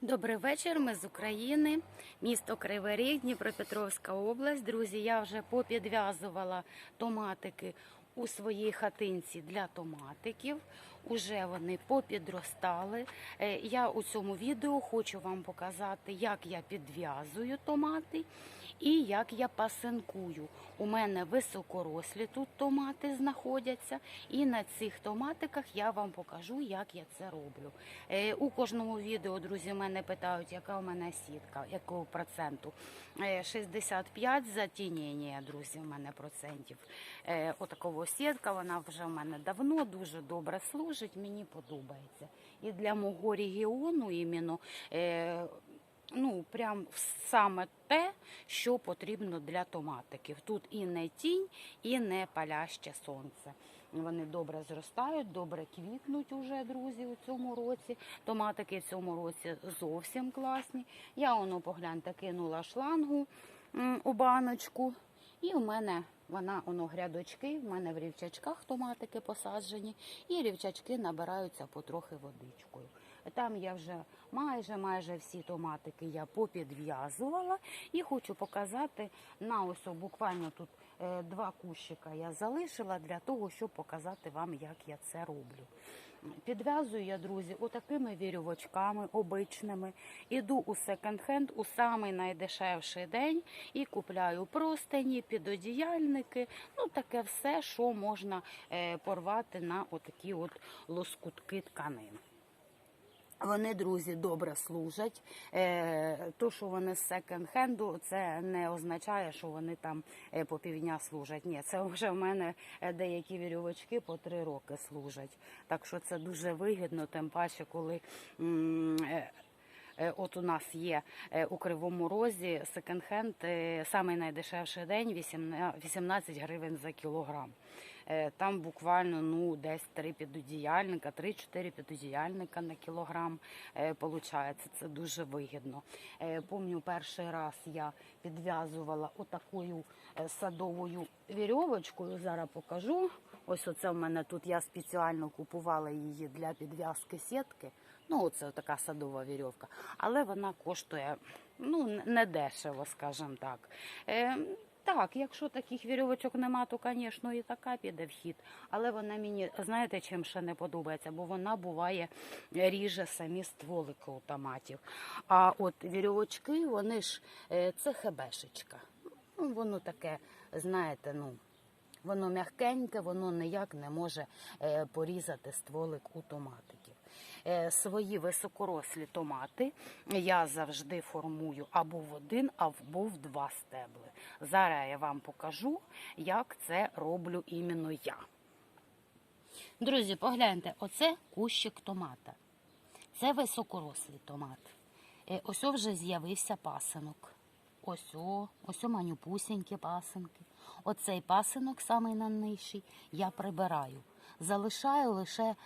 Добрий вечір. Ми з України, місто Кривий Ріг, Дніпропетровська область. Друзі, я вже попідв'язувала томатики у своїй хатинці для томатиків. Уже вони попідростали. Е, Я у цьому відео хочу вам показати, як я підв'язую томати і як я пасинкую. У мене високорослі тут томати знаходяться, і на цих томатиках я вам покажу, як я це роблю. Е, У кожному відео, друзі, мене питають, яка у мене сітка, якого проценту. Е, 65 затінення, друзі, у мене процентів. Е, Отакого сітка, вона вже в мене давно дуже добре служить, мені подобається. І для мого регіону іменно. Е, Ну, прям саме те, що потрібно для томатиків. Тут і не тінь, і не паляще сонце. Вони добре зростають, добре квітнуть уже, друзі, у цьому році. Томатики в цьому році зовсім класні. Я воно погляньте, кинула шлангу у баночку. І у мене вона воно грядочки, в мене в рівчачках томатики посаджені, і рівчачки набираються потрохи водичкою. Там я вже майже майже всі томатики я попідв'язувала і хочу показати на ось буквально тут е, два кущика я залишила для того, щоб показати вам, як я це роблю. Підв'язую я, друзі, отакими вірьовочками обичними. Іду у секонд-хенд у самий найдешевший день і купляю простині, підодіяльники, ну таке все, що можна е, порвати на отакі от лоскутки тканин. Вони, друзі, добре служать. Е, То, що вони з секонд-хенду, це не означає, що вони там е, по півдня служать. Ні, це вже в мене е, деякі вірьовочки по три роки служать. Так що це дуже вигідно, тим паче, коли. От у нас є у Кривому Розі секонд-хенд, найдешевший день 18 18 гривень за кілограм. Е, Там буквально ну десь три підодіяльника, 3-4 підодіяльника на кілограм е, получається. Це дуже вигідно. Е, Помню, перший раз я підв'язувала отакою садовою вірьовочкою. Зараз покажу. Ось оце в мене тут я спеціально купувала її для підв'язки сітки. Ну, оце така садова вірьовка. Але вона коштує ну, не дешево, скажімо так. Так, якщо таких вірьовочок нема, то, звісно, і така піде в хід. Але вона мені, знаєте, чим ще не подобається, бо вона буває ріже самі стволики у томатів. А от вірьовочки, вони ж е, це хебешечка. Ну, воно таке, знаєте, ну. Воно м'якеньке, воно ніяк не може е, порізати стволик у томатиків. Е, Свої високорослі томати я завжди формую або в один, або в два стебли. Зараз я вам покажу, як це роблю іменно я. Друзі, погляньте, оце кущик томата. Це високорослий томат. Е, Ось о вже з'явився пасинок. Ось о, ось о манюпусінькі пасинки. Оцей пасинок, самий найнижчий, я прибираю. Залишаю лише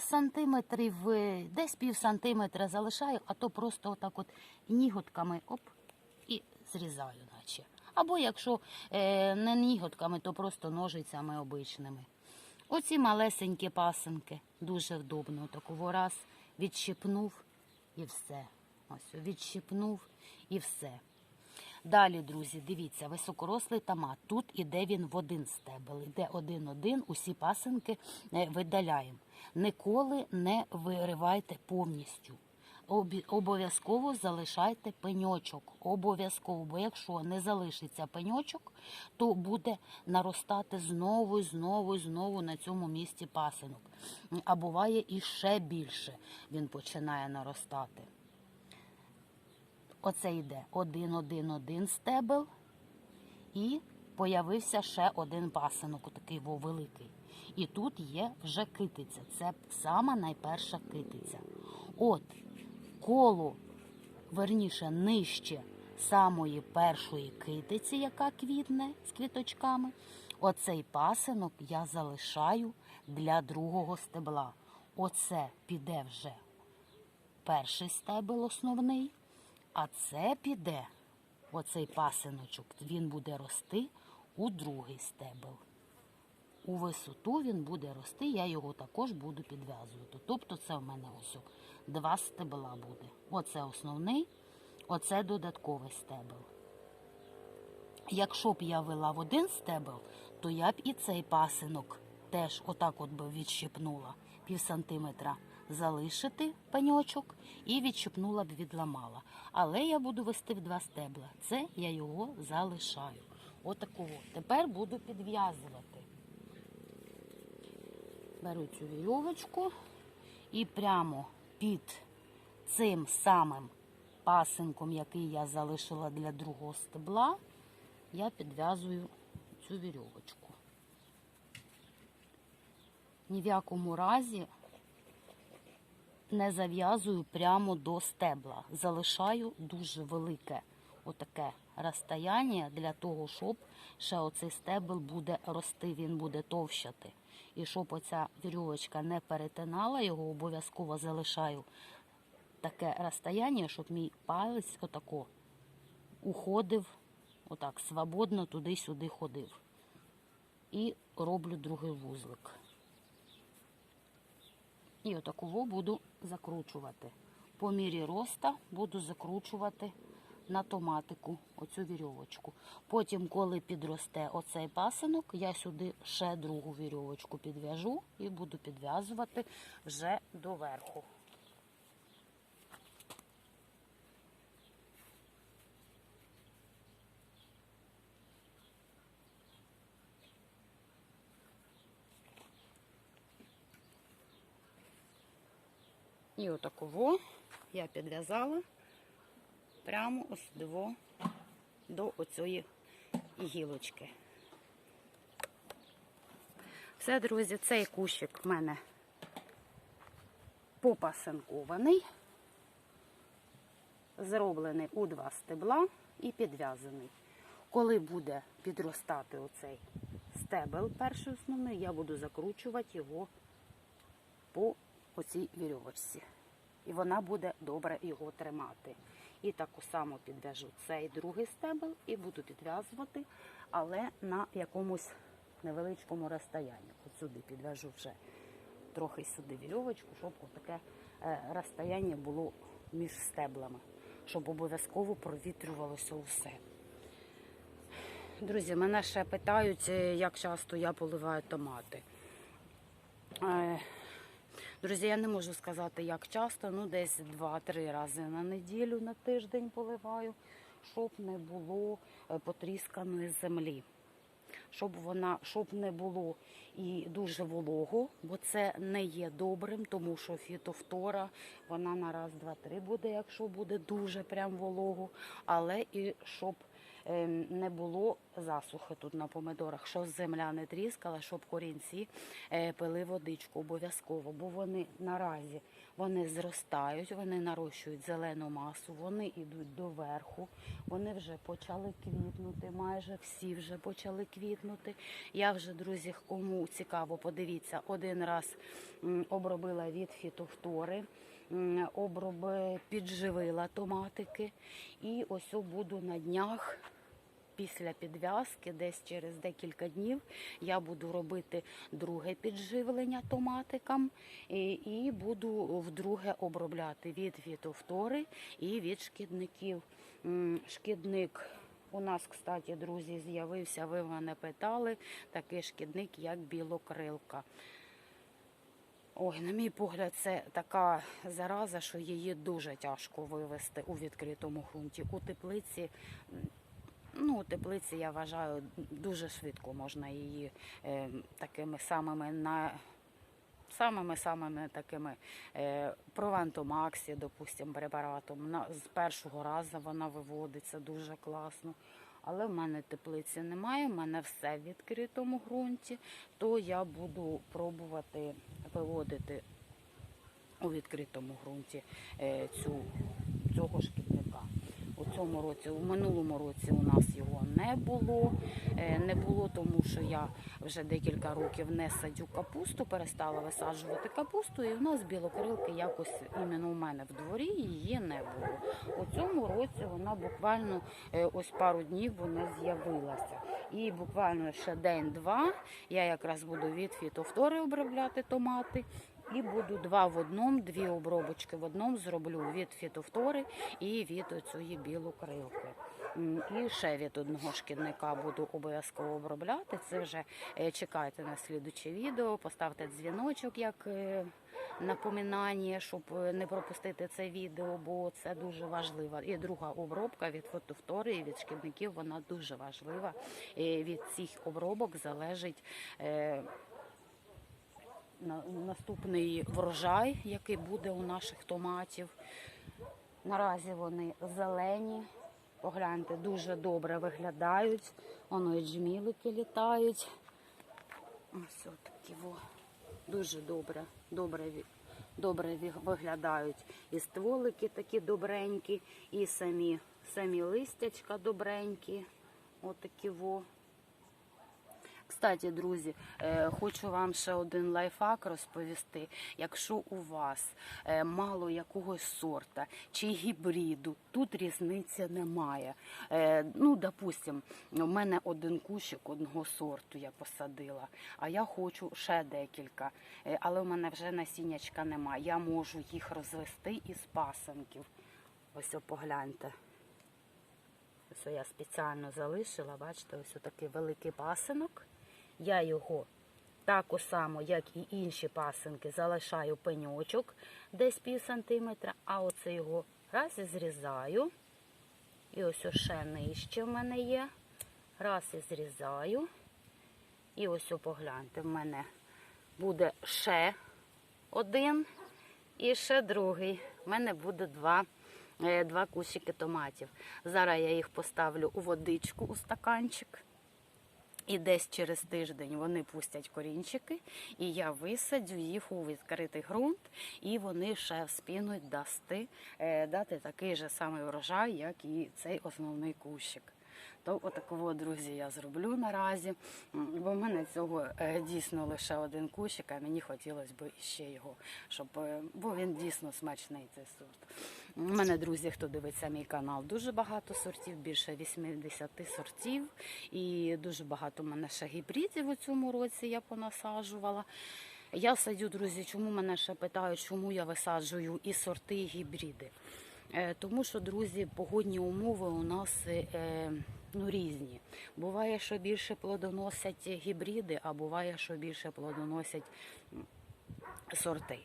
сантиметрів, е, десь пів сантиметра залишаю, а то просто отак от ніготками оп, і зрізаю, наче. Або якщо е, не ніготками, то просто ножицями обичними. Оці малесенькі пасинки, дуже вдобно. Такого раз відщипнув і все. Ось відщипнув і все. Далі, друзі, дивіться, високорослий томат. Тут іде він в один стебел. Іде один-один, усі пасинки е, видаляємо. Ніколи не виривайте повністю. Обов'язково залишайте пеньочок. Обов'язково, бо якщо не залишиться пеньочок, то буде наростати знову, знову, і знову на цьому місці пасинок. А буває і ще більше він починає наростати. Оце йде один-один-один стебел, і появився ще один пасинок, такий во великий. І тут є вже китиця. Це сама найперша китиця. От коло, верніше, нижче самої першої китиці, яка квітне з квіточками. Оцей пасинок я залишаю для другого стебла. Оце піде вже перший стебел основний, а це піде, оцей пасиночок, він буде рости у другий стебел. У висоту він буде рости, я його також буду підв'язувати. Тобто це в мене ось два стебла буде. Оце основний, оце додатковий стебел. Якщо б я вела в один стебел, то я б і цей пасинок теж отак от би відщипнула пів сантиметра залишити пеньочок і відщипнула б відламала. Але я буду вести в два стебла. Це я його залишаю. Отакого. Тепер буду підв'язувати. Беру цю вірьовочку і прямо під цим самим пасинком, який я залишила для другого стебла, я підв'язую цю вірьовочку. Ні в якому разі не зав'язую прямо до стебла. Залишаю дуже велике отаке розстояння для того, щоб ще оцей стебел буде рости, він буде товщати. І щоб оця вірьовочка не перетинала, його обов'язково залишаю таке розстояння, щоб мій палець отако уходив, отак, свободно туди-сюди ходив. І роблю другий вузлик. І отаку буду закручувати. По мірі роста буду закручувати на томатику оцю вірьовочку. Потім, коли підросте оцей пасинок, я сюди ще другу вірьовочку підв'яжу і буду підв'язувати вже доверху. І отаково я підв'язала прямо ось до, до оцієї гілочки. Все, друзі, цей кущик в мене попасинкований, зроблений у два стебла і підв'язаний. Коли буде підростати оцей стебел, перший основний, я буду закручувати його по оцій вірьовочці. І вона буде добре його тримати. І таку само підв'яжу цей другий стебел і буду підв'язувати, але на якомусь невеличкому розстоянні. От сюди підв'яжу вже трохи сюди вірьовочку, щоб таке розстояння було між стеблами, щоб обов'язково провітрювалося усе. Друзі, мене ще питають, е, як часто я поливаю томати. Друзі, я не можу сказати, як часто, ну десь 2-3 рази на неділю, на тиждень поливаю, щоб не було е, потрісканої землі. Щоб вона, щоб не було і дуже волого, бо це не є добрим, тому що фітофтора вона на раз, два, три буде, якщо буде дуже прям волого, але і щоб не було засухи тут на помидорах, щоб земля не тріскала, щоб корінці е, пили водичку обов'язково, бо вони наразі вони зростають, вони нарощують зелену масу, вони йдуть доверху, вони вже почали квітнути, майже всі вже почали квітнути. Я вже, друзі, кому цікаво, подивіться, один раз обробила від фітофтори. м, Оброби підживила томатики, і ось буду на днях після підв'язки, десь через декілька днів, я буду робити друге підживлення томатикам і, і буду вдруге обробляти від фітофтори і від шкідників. Шкідник у нас, кстати, друзі, з'явився. Ви мене питали, такий шкідник, як білокрилка. Ой, на мій погляд, це така зараза, що її дуже тяжко вивести у відкритому ґрунті. У теплиці Ну, теплиці, я вважаю, дуже швидко можна її е, такими самими на самими самими такими е, провентомаксі, допустимо, препаратом. На, з першого разу вона виводиться дуже класно. Але в мене теплиці немає, в мене все в відкритому ґрунті, то я буду пробувати виводити у відкритому ґрунті е, цю, цього шкідника. У цьому році, у минулому році у нас його не було. Е, Не було, тому що я вже декілька років не садю капусту, перестала висаджувати капусту, і в нас білокрилки якось іменно у мене в дворі її не було. У цьому році вона буквально е, ось пару днів вона з'явилася. І буквально ще день-два я якраз буду від фітофтори обробляти томати І буду два в одному, дві обробочки в одному зроблю від фітофтори і від цієї білокрилки. І ще від одного шкідника буду обов'язково обробляти. Це вже е, чекайте на слідуче відео, поставте дзвіночок як е, напоминання, щоб е, не пропустити це відео, бо це дуже важливо. І друга обробка від фотофтори і від шкідників вона дуже важлива. І від цих обробок залежить. На- наступний врожай, який буде у наших томатів. Наразі вони зелені. Погляньте, дуже добре виглядають. Воно і джмілики літають. Ось такі. Дуже добре, добре, добре виглядають. І стволики такі добренькі, і самі, самі листячка добренькі. Отакі во. Кстати, друзі, е, хочу вам ще один лайфхак розповісти. Якщо у вас е, мало якогось сорта чи гібриду, тут різниці немає. Е, Ну, допустим, у мене один кущик одного сорту я посадила, а я хочу ще декілька. Але в мене вже насіннячка немає. Я можу їх розвести із пасенків. Ось погляньте. Ось я спеціально залишила, бачите, ось такий великий пасинок. Я його так само, як і інші пасинки, залишаю пеньочок десь пів сантиметра, а оце його раз і зрізаю. І ось ще нижче в мене є. Раз і зрізаю. І ось погляньте, в мене буде ще один і ще другий. У мене буде два, е, два кущики томатів. Зараз я їх поставлю у водичку у стаканчик. І десь через тиждень вони пустять корінчики, і я висадю їх у відкритий ґрунт, і вони ще вспінуть дасти, е, дати такий же самий врожай, як і цей основний кущик. То отакого, друзі, я зроблю наразі. Бо в мене цього е, дійсно лише один кущик, а мені хотілося б ще його, щоб е, бо він дійсно смачний цей сорт. У мене, друзі, хто дивиться мій канал, дуже багато сортів, більше 80 сортів. І дуже багато в мене ще гібридів у цьому році я понасаджувала. Я садю, друзі, чому мене ще питають, чому я висаджую і сорти, і гібриди. Е, Тому що, друзі, погодні умови у нас е, ну, різні. Буває, що більше плодоносять гібриди, а буває, що більше плодоносять сорти.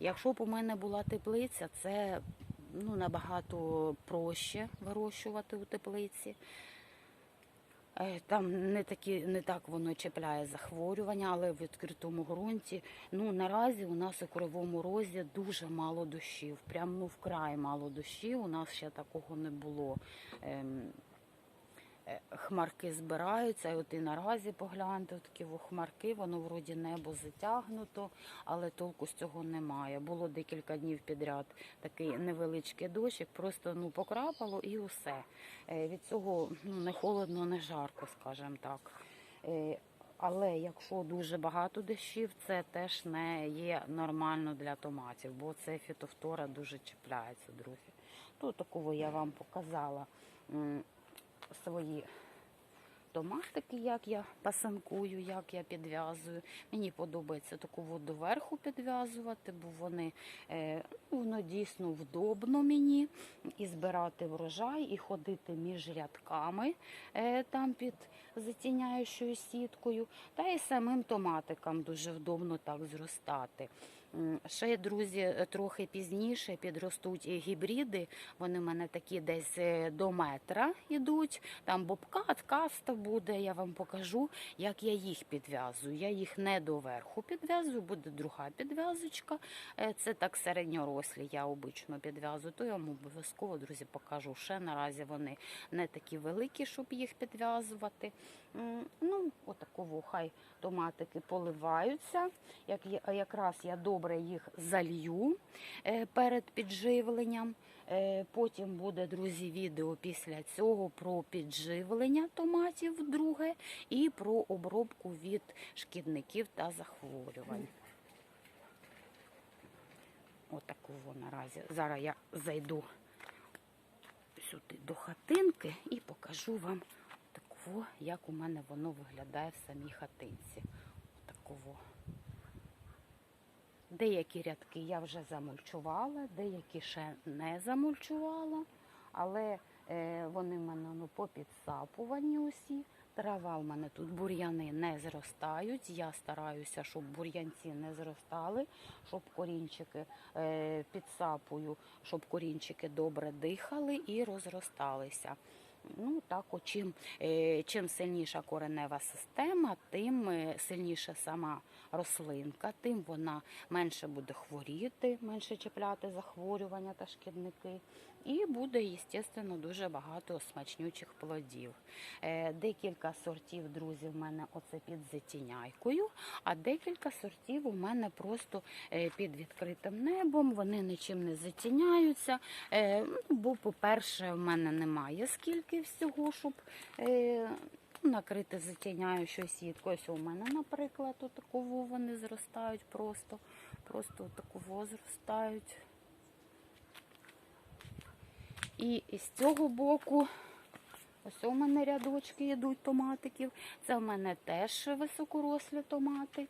Якщо б у мене була теплиця, це ну, набагато проще вирощувати у теплиці. Е, Там не такі, не так воно чіпляє захворювання, але в відкритому ґрунті. Ну наразі у нас у кривому розі дуже мало дощів. Прямо ну вкрай мало дощів. У нас ще такого не було. Е, Хмарки збираються, і от і наразі погляньте, такі хмарки, воно вроді небо затягнуто, але толку з цього немає. Було декілька днів підряд такий невеличкий дощик, просто ну покрапало і усе. Е, Від цього ну, не холодно, не жарко, скажімо так. Е, Але якщо дуже багато дощів, це теж не є нормально для томатів, бо це фітофтора дуже чіпляється, друзі. Тут такого я вам показала свої томатики, як я пасанкую, як я підв'язую. Мені подобається таку воду доверху підв'язувати, бо вони е, ну, воно дійсно вдобно мені і збирати врожай, і ходити між рядками е, там під затіняючою сіткою, та і самим томатикам дуже вдобно так зростати. Ще, друзі, трохи пізніше підростуть і гібриди. Вони в мене такі десь е, до метра йдуть. Там бобкат, каста буде. Я вам покажу, як я їх підв'язую. Я їх не доверху підв'язую, буде друга підв'язочка. Е, Це так середньорослі, я обично підв'язую. То я вам обов'язково, друзі, покажу. Ще наразі вони не такі великі, щоб їх підв'язувати. Ну, отаково хай томатики поливаються. Як якраз я добре їх залью е, перед підживленням. Е, Потім буде, друзі, відео після цього про підживлення томатів друге і про обробку від шкідників та захворювань. Отакого наразі. Зараз я зайду сюди до хатинки і покажу вам такого, як у мене воно виглядає в самій хатинці. Такого. Деякі рядки я вже замульчувала, деякі ще не замульчувала, але вони в мене ну, попідсапувані усі. Трава в мене тут бур'яни не зростають. Я стараюся, щоб бур'янці не зростали, щоб корінчики е, підсапую, щоб корінчики добре дихали і розросталися. Ну так, чим, е, чим сильніша коренева система, тим е, сильніша сама рослинка, тим вона менше буде хворіти, менше чіпляти захворювання та шкідники. І буде, звісно, дуже багато смачнючих плодів. Е, Декілька сортів, друзі, в мене оце під затіняйкою, а декілька сортів у мене просто е, під відкритим небом. Вони нічим не затіняються. Е, ну, Бо, по-перше, в мене немає скільки всього, щоб накрити затіняючою сіткою. У мене, наприклад, отаково вони зростають просто, просто отаково зростають. І з цього боку, ось у мене рядочки йдуть томатиків. Це в мене теж високорослі томати.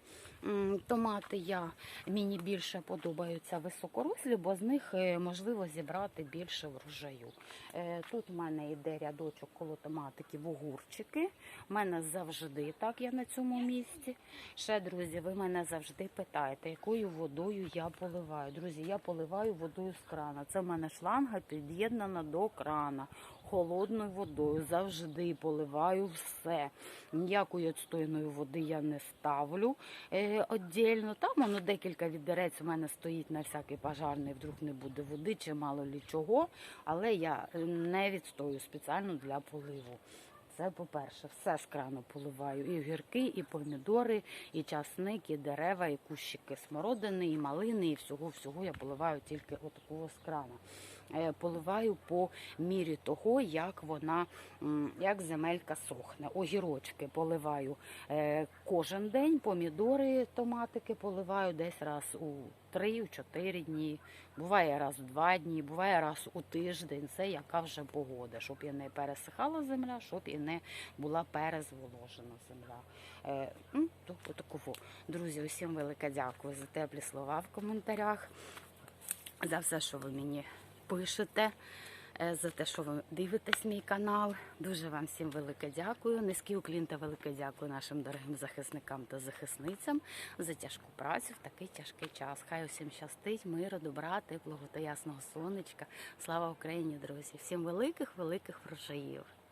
Томати я, мені більше подобаються високорослі, бо з них е, можливо зібрати більше врожаю. Е, Тут в мене йде рядочок коло томатиків огурчики. У мене завжди так я на цьому місці. Ще, друзі, ви мене завжди питаєте, якою водою я поливаю. Друзі, я поливаю водою з крана. Це в мене шланга під'єднана до крана. Холодною водою завжди поливаю все. Ніякої відстойної води я не ставлю е, віддільно. Там воно декілька відерець у мене стоїть на всякий пожарний, вдруг не буде води чи мало лі чого. Але я е, не відстою спеціально для поливу. Це по-перше, все з крану поливаю. І огірки, і помідори, і часник, і дерева, і кущики смородини, і малини, і всього-всього я поливаю тільки отакого з крана. Е, Поливаю по мірі того, як вона, як земелька сохне. Огірочки поливаю е, кожен день, помідори, томатики поливаю десь раз у 3-4 дні. Буває раз в два дні, буває раз у тиждень. Це яка вже погода, щоб і не пересихала земля, щоб і не була перезволожена земля. Е. Друзі, усім велике дякую за теплі слова в коментарях, за все, що ви мені пишете. е, За те, що ви дивитесь мій канал, дуже вам всім велике дякую. Низький уклін та велике дякую нашим дорогим захисникам та захисницям за тяжку працю в такий тяжкий час. Хай усім щастить, миру, добра, теплого та ясного сонечка. Слава Україні, друзі! Всім великих, великих врожаїв!